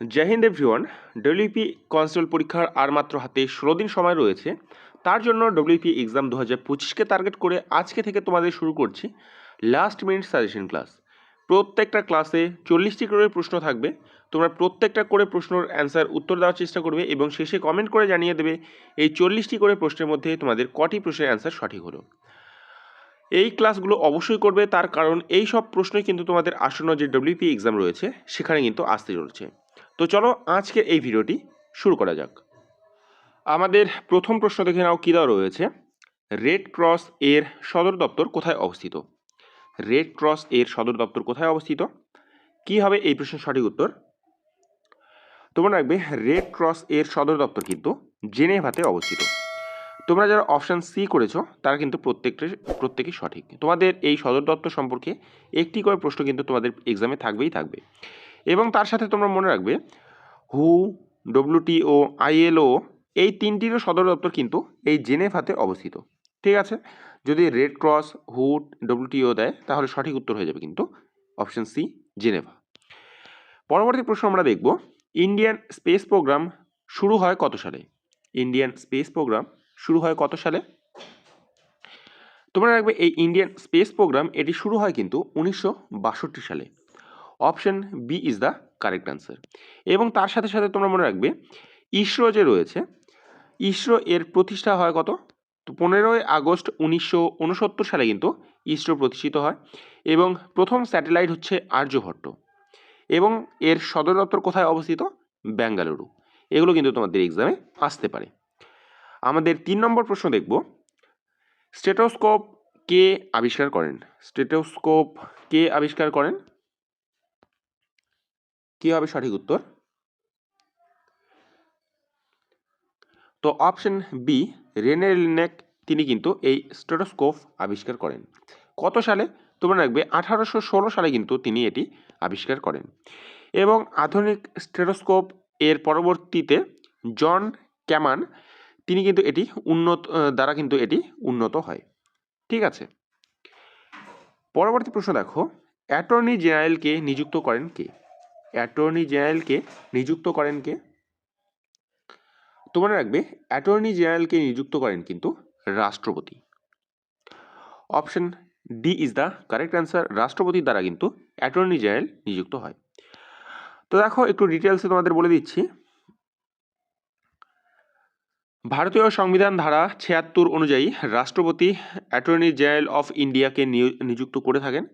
Jai Hind everyone WP constable পরীক্ষার আর মাত্র হাতে ষোলো দিন সময় রয়েছে। তার জন্য ডব্লিউপি এক্সাম দু হাজার পঁচিশকে টার্গেট করে আজকে থেকে তোমাদের শুরু করছি লাস্ট মিনিট সাজেশন ক্লাস প্রত্যেকটা ক্লাসে চল্লিশটি করে প্রশ্ন থাকবে। তোমরা প্রত্যেকটা করে প্রশ্নের অ্যান্সার উত্তর দেওয়ার চেষ্টা করবে এবং শেষে কমেন্ট করে জানিয়ে দেবে এই চল্লিশটি করে প্রশ্নের মধ্যে তোমাদের কটি প্রশ্নের অ্যান্সার সঠিক হলো। এই ক্লাসগুলো অবশ্যই করবে, তার কারণ এই সব প্রশ্নই কিন্তু তোমাদের আসন্ন যে ডব্লিউপি এক্সাম রয়েছে, সেখানে কিন্তু আসতে চলছে। তো চলো আজকের এই ভিডিওটি শুরু করা যাক। আমাদের প্রথম প্রশ্ন দেখে নাও কী দেওয়া রয়েছে। রেড ক্রস এর সদর দপ্তর কোথায় অবস্থিত? রেড ক্রস এর সদর দপ্তর কোথায় অবস্থিত? কি হবে এই প্রশ্নের সঠিক উত্তর? তোমরা রাখবে রেড ক্রস এর সদর দপ্তর কিন্তু জেনেভাতে অবস্থিত। তোমরা যারা অপশান সি করেছ, তারা কিন্তু প্রত্যেকটা, প্রত্যেকই সঠিক। তোমাদের এই সদর দপ্তর সম্পর্কে একটি করে প্রশ্ন কিন্তু তোমাদের এক্সামে থাকবেই থাকবে। এবং তার সাথে তোমরা মনে রাখবে, হু ডব্লিউটিও আইএলও এই তিনটিরও সদর দপ্তর কিন্তু এই জেনেভাতে অবস্থিত। ঠিক আছে? যদি রেড ক্রস, হু ডব্লিউটিও দেয়, তাহলে সঠিক উত্তর হয়ে যাবে কিন্তু অপশন সি, জেনেভা। পরবর্তী প্রশ্ন আমরা দেখব, ইন্ডিয়ান স্পেস প্রোগ্রাম শুরু হয় কত সালে? ইন্ডিয়ান স্পেস প্রোগ্রাম শুরু হয় কত সালে? তোমরা রাখবে এই ইন্ডিয়ান স্পেস প্রোগ্রাম এটি শুরু হয় কিন্তু উনিশশো বাষট্টি সালে। Option B is the correct answer এবং তার সাথে সাথে তোমরা মনে রাখবে, ইসরো যে রয়েছে, ইসরো এর প্রতিষ্ঠা হয় কত? তো পনেরোই আগস্ট উনিশশো উনসত্তর সালে কিন্তু ইসরো প্রতিষ্ঠিত হয় এবং প্রথম স্যাটেলাইট হচ্ছে আর্যভট্ট। এবং এর সদর দপ্তর কোথায় অবস্থিত? বেঙ্গালুরু এগুলো কিন্তু তোমাদের এক্সামে আসতে পারে। আমাদের তিন নম্বর প্রশ্ন দেখব। স্টেটোস্কোপ কে আবিষ্কার করেন? স্টেটোস্কোপ কে আবিষ্কার করেন? কি হবে সঠিক উত্তর? তো অপশন বি রেনে লিনেক তিনি কিন্তু এই স্টেটোস্কোপ আবিষ্কার করেন। কত সালে? তোমরা রাখবে আঠারোশো ষোলো সালে কিন্তু তিনি এটি আবিষ্কার করেন। এবং আধুনিক স্টেটোস্কোপ এর পরবর্তীতে জন ক্যামান, তিনি কিন্তু এটি উন্নত দ্বারা কিন্তু এটি উন্নত হয়। ঠিক আছে? পরবর্তী প্রশ্ন দেখো, অ্যাটর্নি জেনারেলকে নিযুক্ত করেন কে? অ্যাটর্নি জেনারেলকে নিযুক্ত করেন কে? তোমরা রাখবে, অ্যাটর্নি জেনারেলকে নিযুক্ত করেন কিন্তু রাষ্ট্রপতি। Option D is the correct answer রাষ্ট্রপতির দ্বারা কিন্তু অ্যাটর্নি জেনারেল নিযুক্ত হয়। তো দেখো, একটু ডিটেলসে তোমাদের বলে দিচ্ছি। ভারতীয় সংবিধান ধারা ছিয়াত্তর অনুযায়ী রাষ্ট্রপতি অ্যাটর্নি জেনারেল অফ ইন্ডিয়াকে নিযুক্ত করে থাকেন।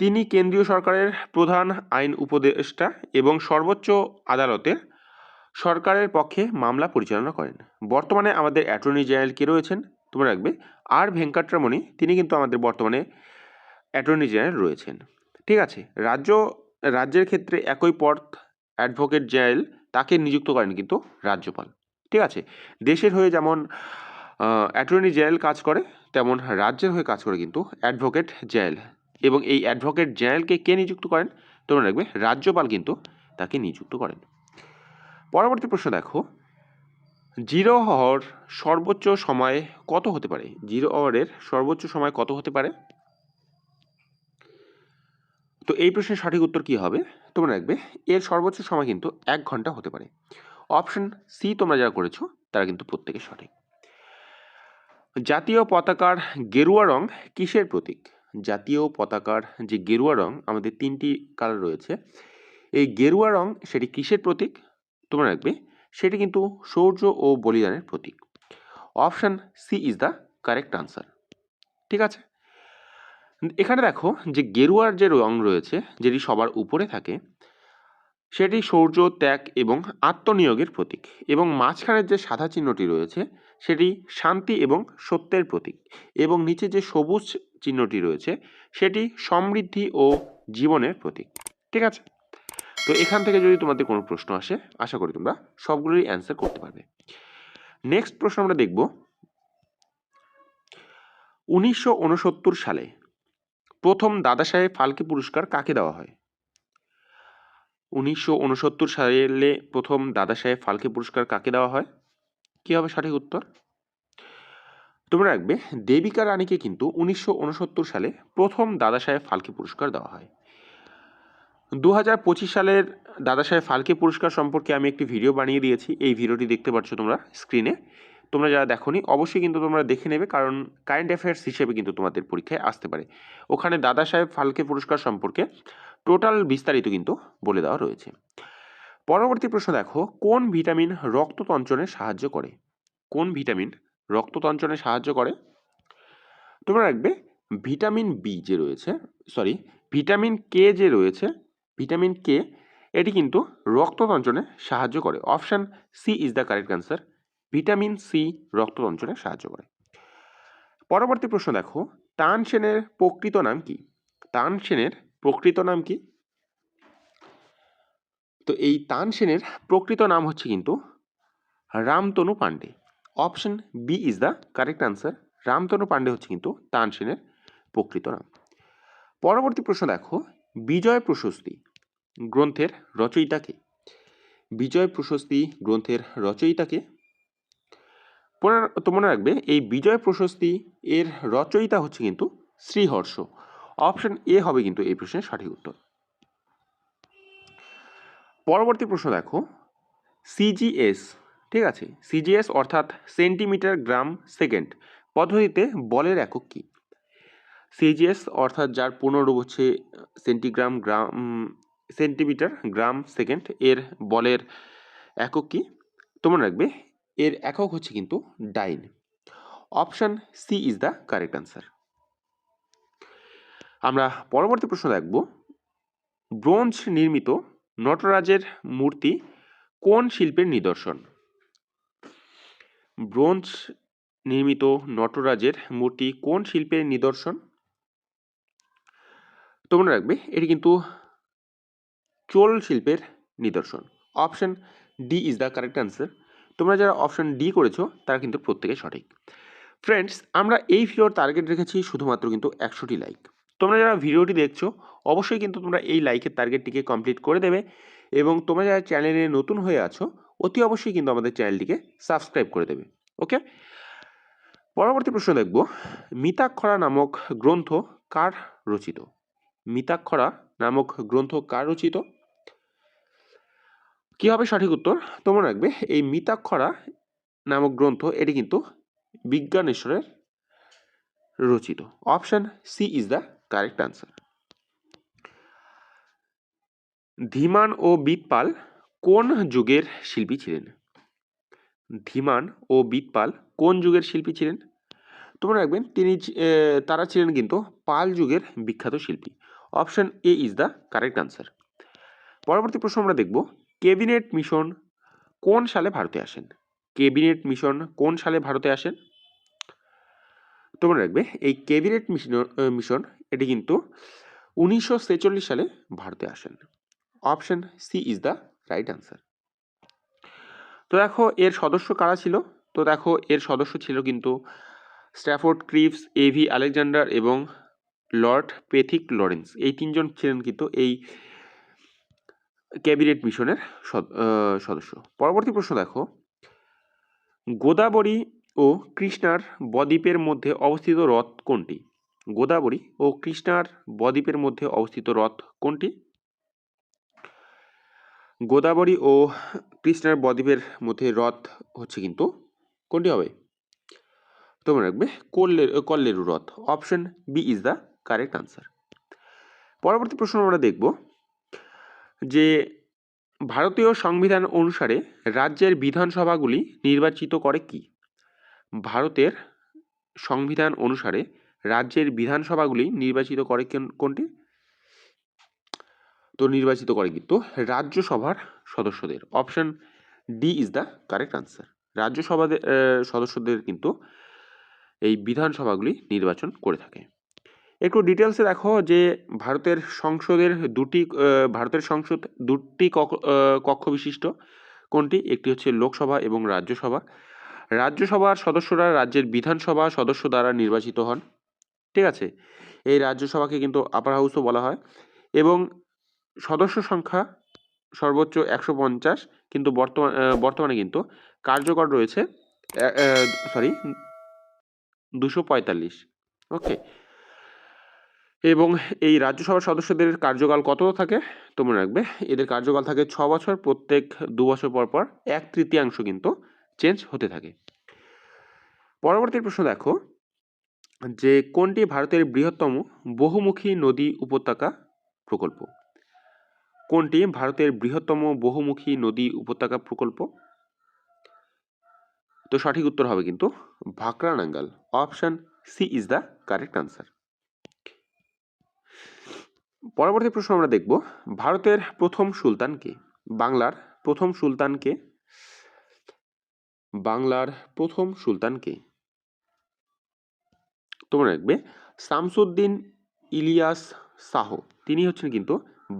তিনি কেন্দ্রীয় সরকারের প্রধান আইন উপদেষ্টা এবং সর্বোচ্চ আদালতের সরকারের পক্ষে মামলা পরিচালনা করেন। বর্তমানে আমাদের অ্যাটর্নি জেনারেল কে রয়েছেন? তোমরা রাখবে আর ভেঙ্কটরমণি, তিনি কিন্তু আমাদের বর্তমানে অ্যাটর্নি জেনারেল রয়েছেন। ঠিক আছে, রাজ্য, রাজ্যের ক্ষেত্রে একই পথ অ্যাডভোকেট জেনারেল তাকে নিযুক্ত করেন কিন্তু রাজ্যপাল। ঠিক আছে, দেশের হয়ে যেমন অ্যাটর্নি জেনারেল কাজ করে, তেমন রাজ্যের হয়ে কাজ করে কিন্তু অ্যাডভোকেট জেনারেল। এবং এই অ্যাডভোকেট জেনারেলকে কে নিযুক্ত করেন? তোমরা রাখবে রাজ্যপাল কিন্তু তাকে নিযুক্ত করেন। পরবর্তী প্রশ্ন দেখো, জিরো হওয়ার সর্বোচ্চ সময় কত হতে পারে? জিরো আওয়ারের সর্বোচ্চ সময় কত হতে পারে? তো এই প্রশ্নের সঠিক উত্তর কি হবে? তোমরা রাখবে এর সর্বোচ্চ সময় কিন্তু এক ঘণ্টা হতে পারে। অপশন সি তোমরা যারা করেছ, তারা কিন্তু প্রত্যেকে সঠিক। জাতীয় পতাকার গেরুয়া রং কিসের প্রতীক? জাতীয় পতাকার যে গেরুয়া রং, আমাদের তিনটি কালার রয়েছে। এই গেরুয়া রং সেটি কিসের প্রতীক? তোমরা রাখবে। সেটি কিন্তু শৌর্য ও বলিদানের প্রতীক। Option C is the correct answer ঠিক আছে? এখানে দেখো যে গেরুয়ার যে রং রয়েছে, যেটি সবার উপরে থাকে সেটি শৌর্য ত্যাগ এবং আত্মনিয়োগের প্রতীক এবং মাঝখানের যে সাদা চিহ্নটি রয়েছে, সেটি শান্তি এবং সত্যের প্রতীক এবং নিচে যে সবুজ চিহ্নটি রয়েছে, সেটি সমৃদ্ধি ও জীবনের প্রতীক। ঠিক আছে? তো এখান থেকে যদি তোমাদের কোনো প্রশ্ন আসে, আশা করি তোমরা সবগুলোরই অ্যান্সার করতে পারবে। নেক্সট প্রশ্ন আমরা দেখব। উনিশশো উনসত্তর সালে প্রথম দাদা সাহেব ফালকে পুরস্কার কাকে দেওয়া হয়? উনিশশো উনসত্তর সালে প্রথম দাদা সাহেব ফালকে পুরস্কার কাকে দেওয়া হয়? কী হবে সঠিক উত্তর? তোমরা রাখবে, দেবিকা রানীকে কিন্তু উনিশশো ঊনসত্তর সালে প্রথম দাদা সাহেব ফালকে পুরস্কার দেওয়া হয়। দু হাজার পঁচিশ সালের দাদা সাহেব ফালকে পুরস্কার সম্পর্কে আমি একটি ভিডিও বানিয়ে দিয়েছি, এই ভিডিওটি দেখতে পাচ্ছ তোমরা স্ক্রিনে। তোমরা যারা দেখোনি, অবশ্যই কিন্তু তোমরা দেখে নেবে কারণ কারেন্ট অ্যাফেয়ার্স হিসেবে কিন্তু তোমাদের পরীক্ষায় আসতে পারে। ওখানে দাদা সাহেব ফালকে পুরস্কার সম্পর্কে টোটাল বিস্তারিত কিন্তু বলে দেওয়া রয়েছে। পরবর্তী প্রশ্ন দেখো, কোন ভিটামিন রক্ততঞ্চনে সাহায্য করে? কোন ভিটামিন রক্ততঞ্চনে সাহায্য করে? তোমরা রাখবে ভিটামিন বি যে রয়েছে সরি ভিটামিন কে যে রয়েছে ভিটামিন কে এটি কিন্তু রক্ততঞ্চনে সাহায্য করে। Option C is the correct answer vitamin C রক্ত রক্ততঞ্চনে সাহায্য করে। পরবর্তী প্রশ্ন দেখো তানসেনের প্রকৃত নাম কি? তানসেনের প্রকৃত নাম কি? তো এই তানসেনের প্রকৃত নাম হচ্ছে কিন্তু Ramtanu Pandey option B is the correct answer Ramtanu Pandey হচ্ছে কিন্তু তানসেনের প্রকৃত নাম। পরবর্তী প্রশ্ন দেখো, বিজয় প্রশস্তি গ্রন্থের রচয়িতাকে বিজয় প্রশস্তি গ্রন্থের রচয়িতাকে তো মনে রাখবে, এই বিজয় প্রশস্তি এর রচয়িতা হচ্ছে কিন্তু শ্রীহর্ষ। অপশন এ হবে কিন্তু এই প্রশ্নের সঠিক উত্তর। পরবর্তী প্রশ্ন দেখো। সিজিএস ঠিক আছে? সিজিএস অর্থাৎ সেন্টিমিটার গ্রাম সেকেন্ড। পদ্ধতিতে বলের একক কী? সিজিএস অর্থাৎ যার পূর্ণরূপ হচ্ছে centigram gram, centimetre gram second, এর বলের একক কী? তোমরা রাখবে এর একক হচ্ছে কিন্তু dyne. Option C is the correct answer আমরা পরবর্তী প্রশ্ন দেখব, ব্রোঞ্জ নির্মিত নটরাজের মূর্তি কোন শিল্পের নিদর্শন? ব্রোঞ্জ নির্মিত নটরাজের মূর্তি কোন শিল্পের নিদর্শন? তোমরা রাখবে, এটি কিন্তু চোল শিল্পের নিদর্শন। Option D is the correct answer তোমরা যারা অপশন ডি করেছ, তারা কিন্তু প্রত্যেকে সঠিক। ফ্রেন্ডস আমরা এই ভিডিওর টার্গেট রেখেছি শুধুমাত্র কিন্তু একশোটি লাইক তোমরা যারা ভিডিওটি দেখছ, অবশ্যই কিন্তু তোমরা এই লাইকের টার্গেটটিকে কমপ্লিট করে দেবে এবং তোমরা যারা চ্যানেলে নতুন হয়ে আছো, অতি অবশ্যই কিন্তু আমাদের চ্যানেলটিকে সাবস্ক্রাইব করে দেবে ওকে পরবর্তী প্রশ্ন দেখব, মিতাক্ষরা নামক গ্রন্থ কার রচিত? মিতাক্ষরা নামক গ্রন্থ কার রচিত? কি হবে সঠিক উত্তর? তোমরা রাখবে এই মিতাক্ষরা নামক গ্রন্থ, এটি কিন্তু বিজ্ঞানেশ্বরের রচিত। Option C is the correct answer Dhiman ও বিদপাল কোন যুগের শিল্পী ছিলেন? ধীমান ও বিদপাল কোন যুগের শিল্পী ছিলেন? তোমরা রাখবেন তিনি তারা ছিলেন কিন্তু পাল যুগের বিখ্যাত শিল্পী। Option A is the correct answer পরবর্তী প্রশ্ন আমরা দেখব ক্যাবিনেট মিশন কোন সালে ভারতে আসেন? কেবিনেট মিশন কোন সালে ভারতে আসেন? তোমরা রাখবে, এই ক্যাবিনেট মিশন মিশন, এটি কিন্তু উনিশশো সালে ভারতে আসেন। Option C is the right answer. তো দেখো, এর সদস্য কারা ছিল? তো দেখো, এর সদস্য ছিল কিন্তু স্ট্যাফোর্ড ক্রিপস এভি আলেকজান্ডার এবং লর্ড পেথিক লরেন্স। এই তিনজন ছিলেন কিন্তু এই ক্যাবিনেট মিশনের সদস্য। পরবর্তী প্রশ্ন দেখো। গোদাবরী ও কৃষ্ণার বদ্বীপের মধ্যে অবস্থিত হ্রদ কোনটি? গোদাবরী ও কৃষ্ণার বদ্বীপের মধ্যে অবস্থিত হ্রদ কোনটি? গোদাবরী ও কৃষ্ণার বদ্বীপের মধ্যে হ্রদ হচ্ছে কিন্তু কোনটি হবে? তোমরা রাখবে কল্লের কল্লেরু হ্রদ। Option B is the correct answer. পরবর্তী প্রশ্ন আমরা দেখব। যে ভারতীয় সংবিধান অনুসারে রাজ্যের বিধানসভাগুলি নির্বাচিত করে কি? ভারতের সংবিধান অনুসারে রাজ্যের বিধানসভাগুলি নির্বাচিত করে কোনটি? তো নির্বাচিত করে কিন্তু রাজ্যসভার সদস্যদের। Option D is the correct answer. রাজ্যসভাদের সদস্যদের কিন্তু এই বিধানসভাগুলি নির্বাচন করে থাকে। একটু ডিটেলসে দেখো যে ভারতের সংসদের দুটি ভারতের সংসদ দুটি কক্ষ বিশিষ্ট। কোনটি? একটি হচ্ছে লোকসভা এবং রাজ্যসভা। রাজ্যসভার সদস্যরা রাজ্যের বিধানসভা সদস্য দ্বারা নির্বাচিত হন। ঠিক আছে? এই রাজ্যসভাকে কিন্তু আপার হাউসও বলা হয়। এবং সদস্য সংখ্যা সর্বোচ্চ একশো পঞ্চাশ, কিন্তু বর্তমান বর্তমানে কিন্তু কার্যকর রয়েছে সরি দুশো পঁয়তাল্লিশ। ওকে এবং এই রাজ্যসভার সদস্যদের কার্যকাল কত থাকে? তোমরা রাখবে, এদের কার্যকাল থাকে ছ বছর, প্রত্যেক দু বছর পর পর এক তৃতীয়াংশ কিন্তু চেঞ্জ হতে থাকে। পরবর্তী প্রশ্ন দেখো, যে কোনটি ভারতের বৃহত্তম বহুমুখী নদী উপত্যকা প্রকল্প? কোনটি ভারতের বৃহত্তম বহুমুখী নদী উপত্যকা প্রকল্প? তো সঠিক উত্তর হবে কিন্তু Bhakra Nangal. Option C is the correct answer পরবর্তী প্রশ্ন আমরা দেখব, ভারতের প্রথম সুলতানকে বাংলার প্রথম সুলতানকে বাংলার প্রথম সুলতানকে তোমরা রাখবে শামসুদ্দিন ইলিয়াস শাহ, তিনি হচ্ছেন কিন্তু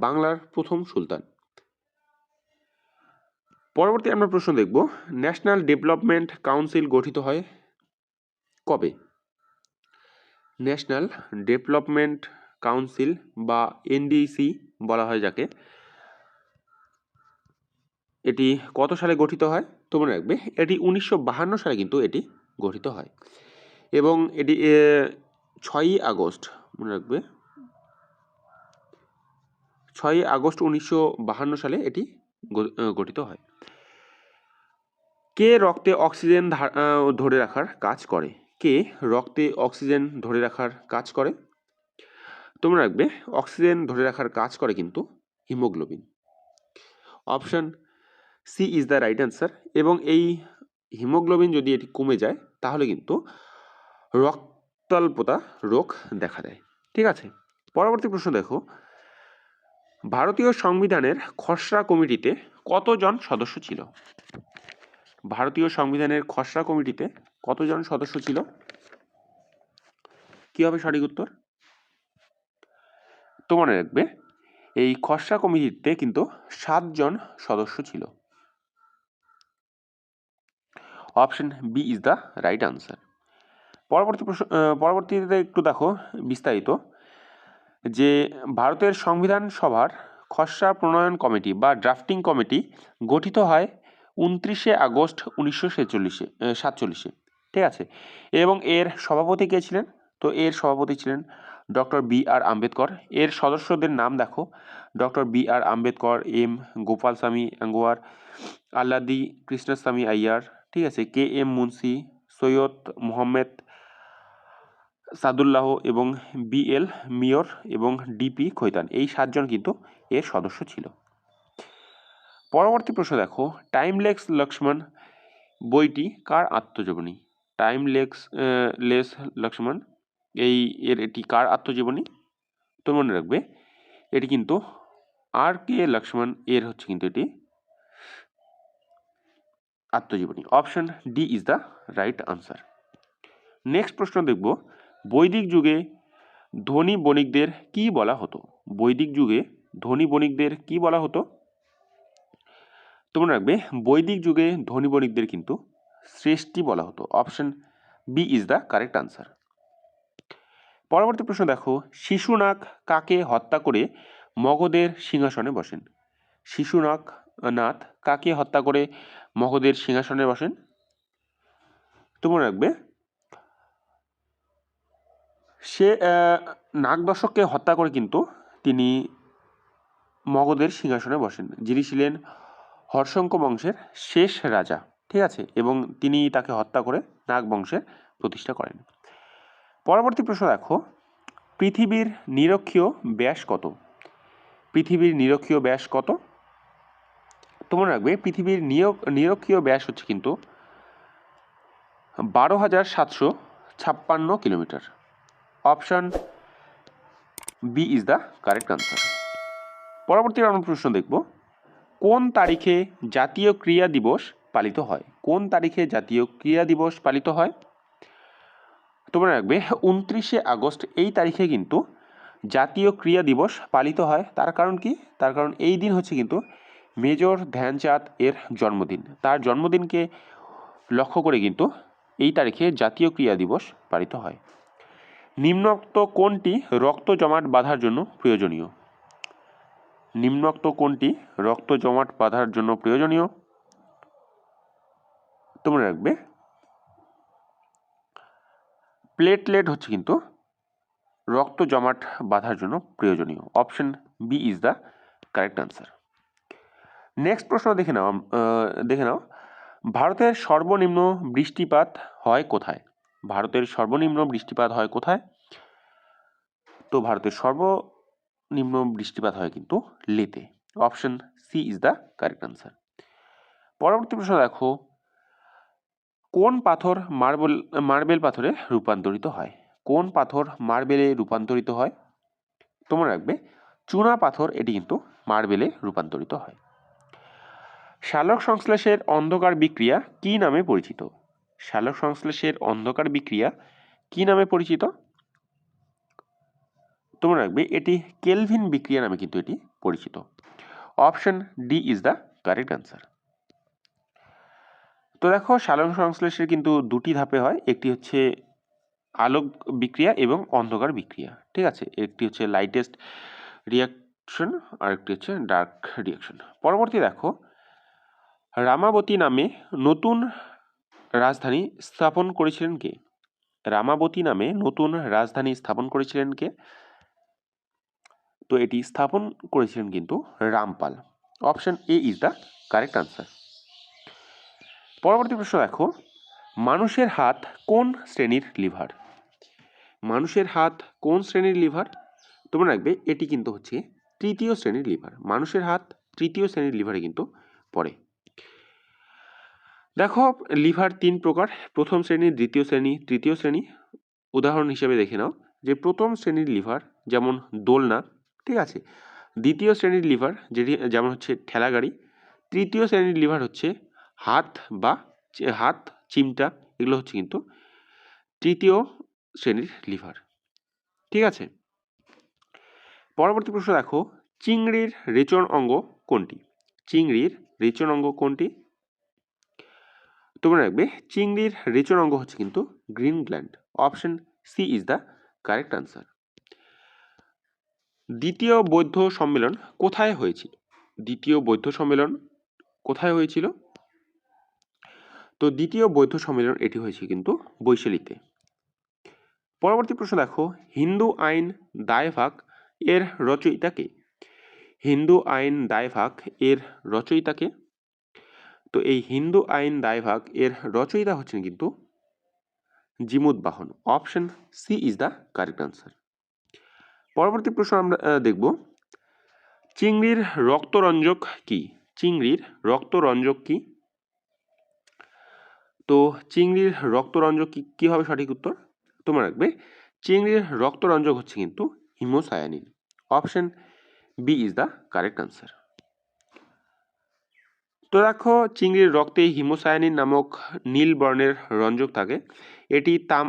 বাংলার প্রথম সুলতান। পরবর্তী আমরা প্রশ্ন দেখব, ন্যাশনাল ডেভেলপমেন্ট কাউন্সিল গঠিত হয় কবে? ন্যাশনাল ডেভেলপমেন্ট কাউন্সিল বা এনডিসি বলা হয় যাকে। এটি কত সালে গঠিত হয়? তো মনে রাখবে, এটি উনিশশো সালে কিন্তু এটি গঠিত হয়। এবং এটি ছয়ই আগস্ট, মনে রাখবে, ছয়ই আগস্ট উনিশশো সালে এটি গঠিত হয়। কে রক্তে অক্সিজেন ধরে রাখার কাজ করে? কে রক্তে অক্সিজেন ধরে রাখার কাজ করে? তোমরা রাখবে অক্সিজেন ধরে রাখার কাজ করে কিন্তু haemoglobin option C is the right answer এবং এই হিমোগ্লোবিন যদি এটি কমে যায়, তাহলে কিন্তু রক্তাল্পতা রোগ দেখা দেয়। ঠিক আছে? পরবর্তী প্রশ্ন দেখো। ভারতীয় সংবিধানের খসড়া কমিটিতে কতজন সদস্য ছিল? ভারতীয় সংবিধানের খসড়া কমিটিতে কতজন সদস্য ছিল? কি হবে সঠিক উত্তর? তো মনে রাখবে। এই খসড়া কমিটিতে কিন্তু সাতজন সদস্য ছিল। Option B is the right answer পরবর্তী পরবর্তীতে একটু দেখো বিস্তারিত। যে ভারতের সংবিধান সভার খসড়া প্রণয়ন কমিটি বা ড্রাফটিং কমিটি গঠিত হয় উনত্রিশে আগস্ট উনিশশো ছেচল্লিশে সাতচল্লিশে। ঠিক আছে? এবং এর সভাপতি কে ছিলেন? তো এর সভাপতি ছিলেন ডক্টর বি আর আম্বেদকর। এর সদস্যদের নাম দেখো। Doctor B R Ambedkar, M Gopalaswami Ayyangar, Alladi Krishnaswami Iyer, ঠিক আছে, কে এম মুন্সি, সৈয়দ মোহাম্মদ সাদুল্লাহ এবং বি এল মিয়র এবং ডিপি খৈতান। এই সাতজন কিন্তু এর সদস্য ছিল। পরবর্তী প্রশ্ন দেখো টাইমলেক্স লক্ষ্মণ বইটি কার আত্মজীবনী? টাইমলেক্স লেস লক্ষ্মণ এই এর এটি কার আত্মজীবনী? তো মনে রাখবে, এটি কিন্তু আর কে লক্ষ্মণ, এর হচ্ছে কিন্তু এটি আত্মজীবনী। Option D is the right answer. Next প্রশ্ন দেখব, বৈদিক যুগে ধনী বণিকদের কি বলা হতো? বৈদিক যুগে ধনী বণিকদের কি বলা হতো? তোমরা রাখবে, বৈদিক যুগে ধনী বণিকদের কিন্তু শ্রেষ্ঠী বলা হতো। Option B is the correct answer. পরবর্তী প্রশ্ন দেখো শিশুনাগ কাকে হত্যা করে মগধের সিংহাসনে বসেন? শিশুনাগ নাথ কাকে হত্যা করে মগধের সিংহাসনে বসেন? তোমরা রাখবে, সে নাগদর্শককে হত্যা করে কিন্তু তিনি মগধের সিংহাসনে বসেন, যিনি ছিলেন হর্ষঙ্ক বংশের শেষ রাজা, ঠিক আছে? এবং তিনি তাকে হত্যা করে নাগ বংশের প্রতিষ্ঠা করেন। পরবর্তী প্রশ্ন দেখো, পৃথিবীর নিরক্ষীয় ব্যাস কত? পৃথিবীর নিরক্ষীয় ব্যাস কত? তোমরা রাখবে, পৃথিবীর নিরক্ষীয় ব্যাস হচ্ছে কিন্তু বারো হাজার সাতশো ছাপ্পান্ন kilometre. Option B is the correct answer পরবর্তী আমরা প্রশ্ন দেখব, কোন তারিখে জাতীয় ক্রীড়া দিবস পালিত হয়? কোন তারিখে জাতীয় ক্রীড়া দিবস পালিত হয়? তোমরা রাখবে। উনত্রিশে আগস্ট এই তারিখে কিন্তু জাতীয় ক্রিয়া দিবস পালিত হয়। তার কারণ কি? তার কারণ এই দিন হচ্ছে কিন্তু মেজর ধ্যানচাঁদ এর জন্মদিন। তার জন্মদিনকে লক্ষ্য করে কিন্তু এই তারিখে জাতীয় ক্রিয়া দিবস পালিত হয়। নিম্নোক্ত কোনটি রক্ত জমাট বাঁধার জন্য প্রয়োজনীয়। নিম্নোক্ত কোনটি রক্ত জমাট বাঁধার জন্য প্রয়োজনীয়। তোমরা রাখবে প্লেটলেট হচ্ছে কিন্তু রক্ত জমাট বাঁধার জন্য প্রয়োজনীয়। Option B is the correct answer next প্রশ্ন দেখে নাও দেখে নাও। ভারতের সর্বনিম্ন বৃষ্টিপাত হয় কোথায়? ভারতের সর্বনিম্ন বৃষ্টিপাত হয় কোথায়? তো ভারতের সর্বনিম্ন বৃষ্টিপাত হয় কিন্তু লেতে। Option C is the correct answer পরবর্তী প্রশ্ন দেখো। কোন পাথর মার্বেল মার্বেল পাথরে রূপান্তরিত হয়? কোন পাথর মার্বেলে রূপান্তরিত হয়? তোমরা রাখবে, চুনা পাথর এটি কিন্তু মার্বেলে রূপান্তরিত হয়। শালক সংশ্লেষের অন্ধকার বিক্রিয়া কি নামে পরিচিত? শালক সংশ্লেষের অন্ধকার বিক্রিয়া কি নামে পরিচিত? তোমরা রাখবে, এটি কেলভিন বিক্রিয়া নামে কিন্তু এটি পরিচিত। Option D is the correct answer. তো দেখো সালোক সংশ্লেষের কিন্তু দুটি ধাপে হয়। একটি হচ্ছে আলোক বিক্রিয়া এবং অন্ধকার বিক্রিয়া, ঠিক আছে? একটি হচ্ছে লাইটেস্ট রিয়াকশন আর একটি হচ্ছে ডার্ক রিয়াকশন পরবর্তী দেখো, রামাবতী নামে নতুন রাজধানী স্থাপন করেছিলেন কে? রামাবতী নামে নতুন রাজধানী স্থাপন করেছিলেন কে? তো এটি স্থাপন করেছিলেন কিন্তু Rampal. Option A is the correct answer পরবর্তী প্রশ্ন দেখো, মানুষের হাত কোন শ্রেণির লিভার? মানুষের হাত কোন শ্রেণির লিভার? তোমরা রাখবে এটি কিন্তু হচ্ছে তৃতীয় শ্রেণির লিভার। মানুষের হাত তৃতীয় শ্রেণির লিভারে কিন্তু পড়ে। দেখো, লিভার তিন প্রকার। প্রথম শ্রেণি, দ্বিতীয় শ্রেণি, তৃতীয় শ্রেণি। উদাহরণ হিসেবে দেখে নাও যে প্রথম শ্রেণির লিভার যেমন দোলনা, ঠিক আছে? দ্বিতীয় শ্রেণির লিভার যেটি, যেমন হচ্ছে ঠেলাগাড়ি। তৃতীয় শ্রেণির লিভার হচ্ছে হাত বা হাত, চিমটা এগুলো হচ্ছে কিন্তু তৃতীয় শ্রেণির লিভার। ঠিক আছে? পরবর্তী প্রশ্ন দেখো, চিংড়ির রেচন অঙ্গ কোনটি? চিংড়ির রেচন অঙ্গ কোনটি? তোমরা রাখবে চিংড়ির রেচন অঙ্গ হচ্ছে কিন্তু green gland. Option C is the correct answer দ্বিতীয় বৌদ্ধ সম্মেলন কোথায় হয়েছিল? দ্বিতীয় বৌদ্ধ সম্মেলন কোথায় হয়েছিল? তো দ্বিতীয় বৌদ্ধ সম্মেলন এটি হয়েছে কিন্তু বৈশালীতে। পরবর্তী প্রশ্ন দেখো, হিন্দু আইন দায়ভাগ এর রচয়িতাকে হিন্দু আইন দায়ভাগ এর রচয়িতাকে তো এই হিন্দু আইন দায়ভাগ এর রচয়িতা হচ্ছেন কিন্তু Jimut Vahan. Option C is the correct answer পরবর্তী প্রশ্ন আমরা দেখব। চিংড়ির রক্তরঞ্জক কি? চিংড়ির রক্তরঞ্জক কি? তো চিংড়ির রক্তরঞ্জক কি হবে সঠিক উত্তর? তোমরা রাখবে, চিংড়ির রক্তরঞ্জক হচ্ছে কিন্তু haemocyanin. Option B is the correct answer তো দেখো চিংড়ির রক্তে হিমোসায়ানিন নামক নীল বর্ণের রঞ্জক থাকে। এটি তাম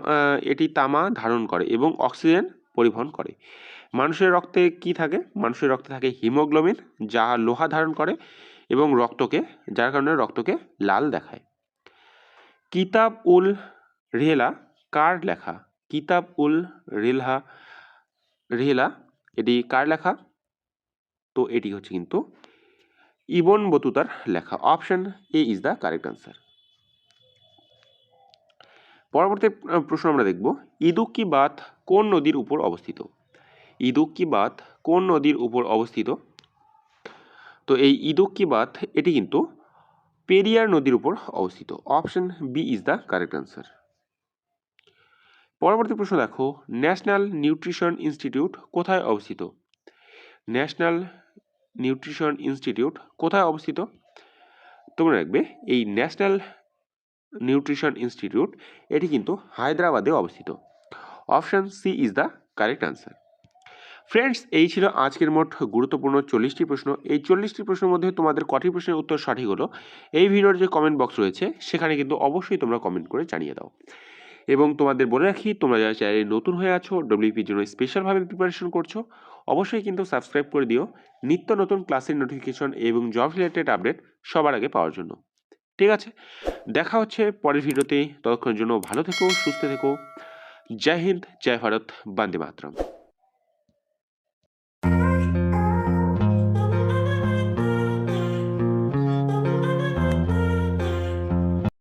এটি তামা ধারণ করে এবং অক্সিজেন পরিবহন করে। মানুষের রক্তে কি থাকে? মানুষের রক্তে থাকে হিমোগ্লোবিন, যা লোহা ধারণ করে এবং রক্তকে, যার কারণে রক্তকে লাল দেখায়। কিতাব উল রেহলা কার লেখা? কিতাব উল রেলহা রেহলা, এটি কার লেখা? তো এটি হচ্ছে কিন্তু ইবন বতুতার লেখা। Option A is the correct answer পরবর্তী প্রশ্ন আমরা দেখব ইদুক্কি বাঁধ কোন নদীর উপর অবস্থিত? ইদুক্কি বাঁধ কোন নদীর উপর অবস্থিত? তো এই ইদুক্কি বাঁধ এটি কিন্তু পেরিয়ার নদীর উপর অবস্থিত। Option B is the correct answer পরবর্তী প্রশ্ন দেখো ন্যাশনাল নিউট্রিশন ইনস্টিটিউট কোথায় অবস্থিত? ন্যাশনাল নিউট্রিশন ইনস্টিটিউট কোথায় অবস্থিত? তোমরা রাখবে এই ন্যাশনাল নিউট্রিশন ইনস্টিটিউট এটি কিন্তু হায়দ্রাবাদে অবস্থিত। Option C is the correct answer friends এই ছিল আজকের মোট গুরুত্বপূর্ণ চল্লিশটি প্রশ্ন। এই চল্লিশটি প্রশ্নের মধ্যে তোমাদের কটি প্রশ্নের উত্তর সঠিক হলো, এই ভিডিওর যে কমেন্ট বক্স রয়েছে, সেখানে কিন্তু অবশ্যই তোমরা কমেন্ট করে জানিয়ে দাও। এবং তোমাদের বলে রাখি, তোমরা যারা চ্যানেলে নতুন হয়ে আছো ডব্লিউপির জন্য স্পেশালভাবে প্রিপারেশন করছ, অবশ্যই কিন্তু সাবস্ক্রাইব করে দিও। নিত্য নতুন ক্লাসের নোটিফিকেশন এবং জব রিলেটেড আপডেট সবার আগে পাওয়ার জন্য। ঠিক আছে? দেখা হচ্ছে পরের ভিডিওতে। ততক্ষণের জন্য ভালো থেকো, সুস্থ থেকো। জয় হিন্দ, জয় ভারত, বন্দে মাতরম।